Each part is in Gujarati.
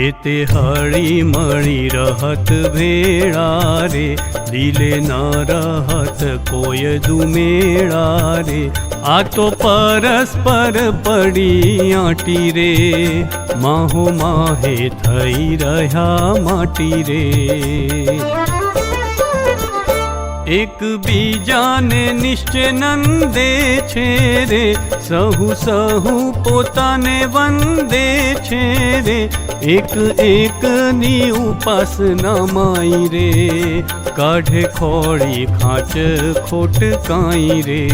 તે હળી મળી રહત ભેળા રે દિલે ન રહત કોઈ દુમેળા રે આ તો પરસ્પર પડી આટી રે માહો માહે થઈ રહ્યા માટી રે એક બીજાને નિશ્ચય નંદે છે રે. સહુ સહુ પોતાને વંદે છે રે. એક એકની ઉપાસના માઈ રે. કાઢે ખોળી ખાંચ ખોટ કાંઈ રે.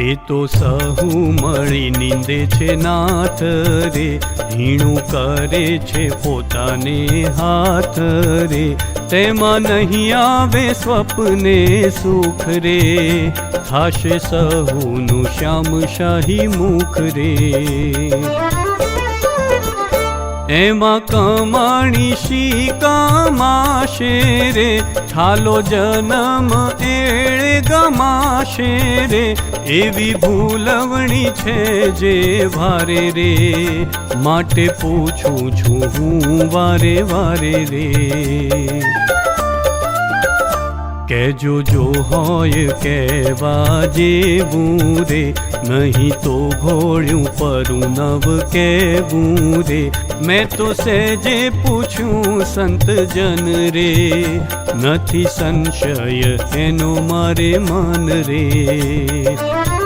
તે તો સહુ મળી નિંદે છે નાથ રે, હીણું કરે છે પોતાને હાથ રે. તેમાં નહીં આવે સ્વપ્ને સુખ રે, થાશે સહુનું શ્યામ શાહી મુખ રે. એમાં કમાણી શી કમાશે રે? છાલો જન્મ એળે ગમાશે રે? એવી ભૂલવણી છે જે ભારે રે. માટે પૂછું છું હું, વારે વારે રે. કેજો જો હોય કેવા જેવું રે, નહીં તો ઘોળ્યું પરું નવ કેવું રે. મેં તો સેજે પૂછ્યું સંત જન રે, નથી સંશય એનો મારે મન રે.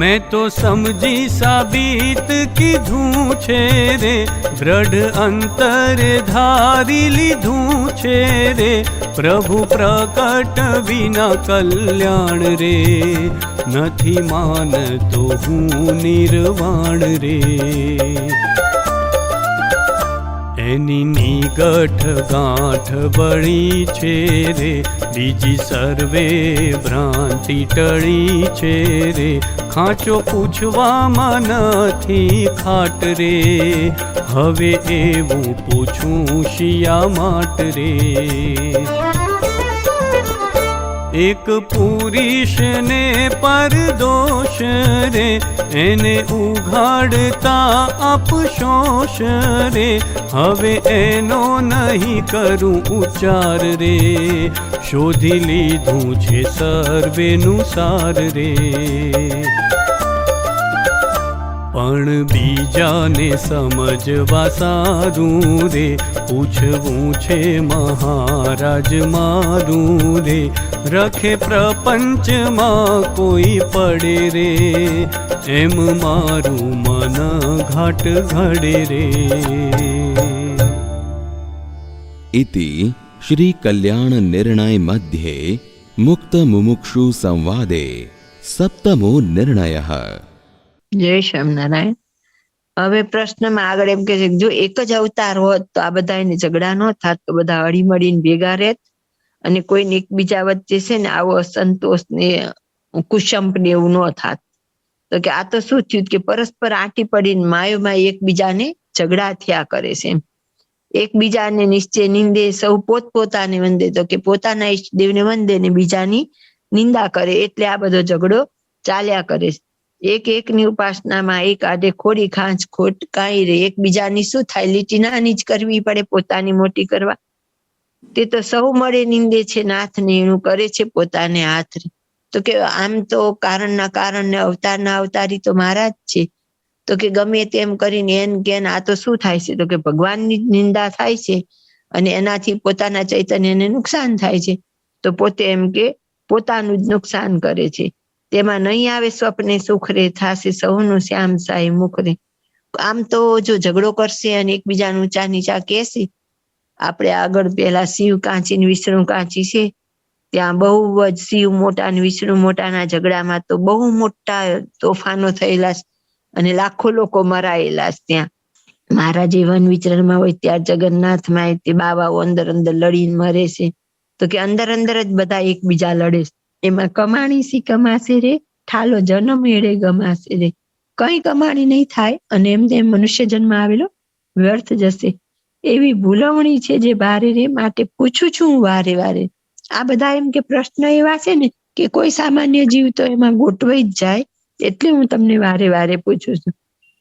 મેં તો સમજી સાબિત કીધું છે રે, દ્રઢ અંતરે ધારી લીધું છે રે, પ્રભુ પ્રકટ વિના કલ્યાણ રે, નથી માનતો હું નિર્વાણ રે. એની નિગઠ ગાંઠ બળી છે રે. બીજી સર્વે ભ્રાંતિ ટળી છે રે. ખાંચો પૂછવામાં નથી ખાટ રે. હવે એવું પૂછું શિયા માટ રે. એક પુરુષને પરદોષ રે, એને ઉઘાડતા અપશોષ રે. હવે એનો નહીં કરું ઉચ્ચાર રે, શોધી લીધું છે સર્વેનું સાર રે. પણ બીજાને સમજવા સારું રે. પૂછવું છે મહારાજ, મારું રે. રખે પ્રપંચમાં કોઈ પડે રે. એમ મારું મન ઘાટ ઘડે રે. ઇતિ શ્રી કલ્યાણ નિર્ણય મધ્યે મુક્ત મુમુક્ષુ સંવાદે સપ્તમો નિર્ણય. જય સ્વામિનારાયણ હવે પ્રશ્નમાં આગળ એમ કે જો એક જ અવતાર હોત તો આ બધા એને ઝઘડા ન થાત, તો બધા હળી મળીને ભેગા રહેત અને કોઈને એકબીજા વચ્ચે છે ને આવો અસંતોષ ને કુશંપ ને એવું ન થાત. તો કે આ તો શું થયું કે પરસ્પર આંટી પડીને માયોમાં એકબીજાને ઝઘડા થયા કરે છે એમ. એકબીજાને નિશ્ચય નિંદે સૌ પોતપોતાને વંદે. તો કે પોતાના ઈષ્ટદેવને વંદે ને બીજાની નિંદા કરે. એટલે આ બધો ઝઘડો ચાલ્યા કરે છે. એક એકની ઉપાસનામાં એક આડે ખોડી ખાંચ ખોટ કાંઈ રે. એકબીજાની શું થાય? લીટી નાની જ કરવી પડે પોતાની મોટી કરવા. તે તો સૌ મળે નિંદે છે, નાથને એનું કરે છે પોતાને હાથ. તો કે આમ તો કારણના કારણ ને અવતારના અવતારી તો મારા જ છે. તો કે ગમે તેમ કરીને એન કે આ તો શું થાય છે? તો કે ભગવાનની નિંદા થાય છે અને એનાથી પોતાના ચૈતન્યને નુકસાન થાય છે. તો પોતે એમ કે પોતાનું જ નુકસાન કરે છે. તેમાં નહીં આવે સ્વપ્ને સુખ રે, થાશે સૌનું શ્યામ સાય મુખ રે. આમ તો જો ઝઘડો કરશે અને એકબીજાનું ઊંચા નીચા કહેશે, આપણે આગળ પેલા શિવ કાંચી વિષ્ણુ કાંચી છે, ત્યાં બહુ જ શિવ મોટા ને વિષ્ણુ મોટાના ઝઘડામાં તો બહુ મોટા તોફાનો થયેલા અને લાખો લોકો મરાયેલા ત્યાં. મારા જે વન વિચરણમાં હોય ત્યાં જગન્નાથમાં તે બાવાઓ અંદર અંદર લડીને મરે છે. તો કે અંદર અંદર જ બધા એકબીજા લડે છે. એમાં કમાણી સી કમાશે રે? ઠાલો જન્મ એડે ગમાશે રે. કઈ કમાણી નહીં થાય અને એમ તેમ મનુષ્ય જન્મ આવેલો, વ્યર્થ જશે. એવી ભૂલવણી છે જે બારે રે, માટે પૂછું છું વારે વારે. આ બધા એમ કે પ્રશ્ન એવા છે ને કે કોઈ સામાન્ય જીવ તો એમાં ગોઠવાઈ જ જાય, એટલે હું તમને વારે વારે પૂછું છું.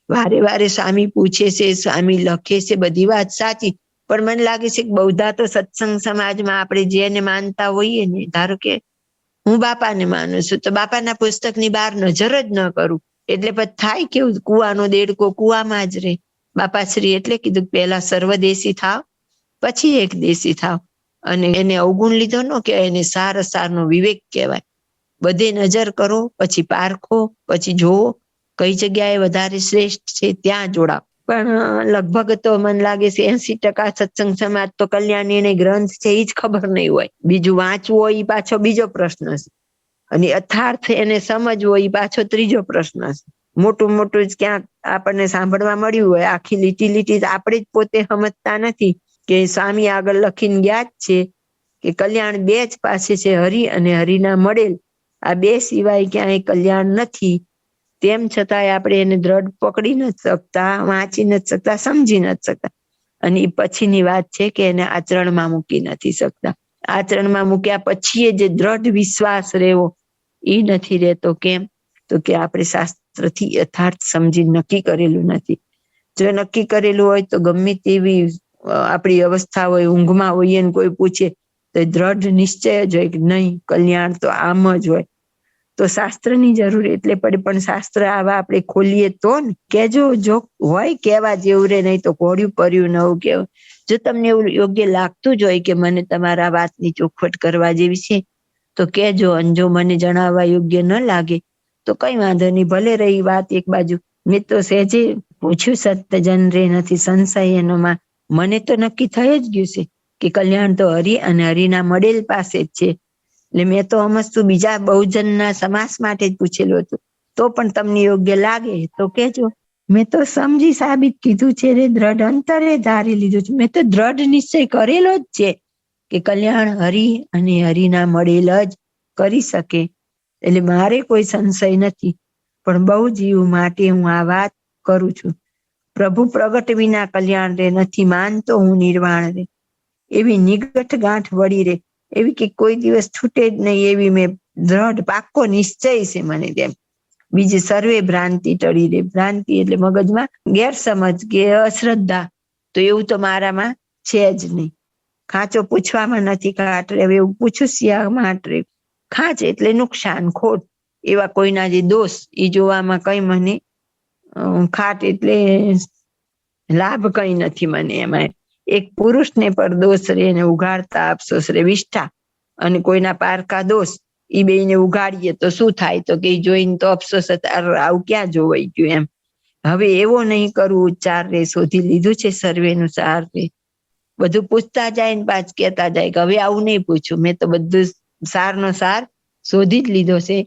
વારે વારે સ્વામી પૂછે છે, સ્વામી લખે છે, બધી વાત સાચી, પણ મને લાગે છે કે બૌદ્ધા તો સત્સંગ સમાજમાં આપણે જેને માનતા હોઈએ ને, ધારો કે હું બાપાને માનું છું. તો બાપાના પુસ્તકની બહાર નજર જ ન કરું. એટલે પછી થાય કેવું? કુવાનો દેડકો કુવામાં જ રહે બાપાશ્રી એટલે કીધું પહેલા સર્વદેશી થાવ, પછી એક દેશી થાવ. અને એને અવગુણ લીધો ન કે એને સાર સારનો વિવેક કહેવાય. બધે નજર કરો, પછી પારખો, પછી જોવો કઈ જગ્યાએ વધારે શ્રેષ્ઠ છે, ત્યાં જોડાવ પણ લગભગ તો મને લાગે છે એસી ટકા સત્સંગ સમાજ તો કલ્યાણી એને ગ્રંથ છે એ જ ખબર નહીં હોય. બીજું વાંચવું હોય એ પાછો બીજો પ્રશ્ન છે. અને યથાર્થ એને સમજવો એ પાછો ત્રીજો પ્રશ્ન છે. મોટું મોટું જ ક્યાંક આપણને સાંભળવા મળ્યું હોય, આખી લીટી લીટી આપણે જ પોતે સમજતા નથી કે સ્વામી આગળ લખીને ગયા જ છે કે કલ્યાણ બે જ પાસે છે, હરિ અને હરિના મળેલ. આ બે સિવાય ક્યાંય કલ્યાણ નથી. તેમ છતાંય આપણે એને દ્રઢ પકડી નથી શકતા, વાંચી નથી શકતા, સમજી નથી શકતા. અને એ પછીની વાત છે કે એને આચરણમાં મૂકી નથી શકતા. આચરણમાં મૂક્યા પછી જે દ્રઢ વિશ્વાસ રહેવો એ નથી રહેતો. કેમ? તો કે આપણે શાસ્ત્રથી યથાર્થ સમજી નક્કી કરેલું નથી. જો નક્કી કરેલું હોય તો ગમે તેવી આપણી અવસ્થા હોય, ઊંઘમાં હોઈએ ને કોઈ પૂછે, તો દ્રઢ નિશ્ચય જ હોય કે નહીં, કલ્યાણ તો આમ જ હોય. તો શાસ્ત્રની જરૂર એટલે પડે, પણ શાસ્ત્ર આવા આપણે ખોલીએ તો ને. કેજો જો હોય કેવા જેવું રે, નહીં તો ઘોડ્યું પડ્યું, નવું કેવું. જો તમને એવું યોગ્ય લાગતું જ હોય કે મને તમારા વાતની ચોખવટ કરવા જેવી છે, તો કેજો અને જો મને જણાવવા યોગ્ય ન લાગે, તો કઈ વાંધો નહીં. ભલે રહી વાત એક બાજુ. મેં તો સહેજે પૂછ્યું, સત્યજન રે નથી, સંશય એનોમાં. મને તો નક્કી થઈ જ ગયું છે કે કલ્યાણ તો હરિ અને હરિના મળેલ પાસે જ છે. એટલે મેં તો અમસ્તુ બીજા બહુજનના સમાસ માટે જ પૂછેલું હતું. તો પણ તમને યોગ્ય લાગે તો કેજો મેં તો સમજી સાબિત કીધું છે રે, દ્રઢ અંતરે ધારી લીધું છે. મેં તો દ્રઢ નિશ્ચય કરેલો જ છે કે કલ્યાણ હરિ અને હરિના મળેલ જ કરી શકે. એટલે મારે કોઈ સંશય નથી. પણ બહુ જીવ માટે હું આ વાત કરું છું. પ્રભુ પ્રગટ વિના કલ્યાણ રે નથી માનતો હું નિર્વાણ રે. એવી નિગઠ ગાંઠ વળી રે. એવી કે કોઈ દિવસ છૂટે જ નહીં એવી મેં દ્રઢ પાક્કો નિશ્ચય છે મને તેમ. બીજી સર્વે ભ્રાંતિ ટળી રે. ભ્રાંતિ એટલે મગજમાં ગેરસમજ કે અશ્રદ્ધા. તો એવું તો મારામાં છે જ નહીં. ખાંચો પૂછવામાં નથી કાટરે હવે એવું પૂછું શિયા માટ રે ખાંચ એટલે નુકસાન, ખોટ. એવા કોઈના જે દોષ એ જોવામાં કઈ મને ખાટ એટલે લાભ કઈ નથી મને એમાં. એક પુરુષને પર દોષ રે એને ઉઘાડતા અફસોસ રે વિષ્ઠા. અને કોઈના પારકા દોષ એ બે ને ઉઘાડીએ તો શું થાય? તો કે જોઈને તો અફસોસ આવું ક્યાં જોવાઈ ગયું એમ? હવે એવો નહીં કરવું ઉચ્ચાર રે શોધી લીધું છે સર્વેનું સાર રે. બધું પૂછતા જાય ને પાછ કહેતા જાય કે હવે આવું નહીં પૂછું. મેં તો બધું સારનો સાર શોધી જ લીધો છે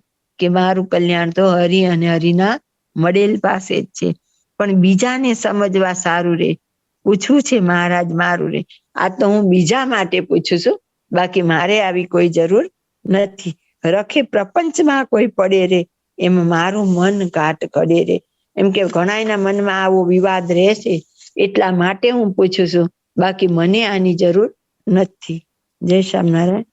કે મારું કલ્યાણ તો હરિ અને હરિના મળેલ પાસે જ છે. પણ બીજાને સમજવા સારું રે. પૂછવું છે મહારાજ મારું રે. આ તો હું બીજા માટે પૂછું છું. બાકી મારે આવી કોઈ જરૂર નથી. રખે પ્રપંચમાં કોઈ પડે રે, એમ મારું મન કાટ કરે રે. એમ કે ઘણાયના મનમાં આવો વિવાદ રહેશે, એટલા માટે હું પૂછું છું. બાકી મને આની જરૂર નથી. જય શ્યામનારાયણ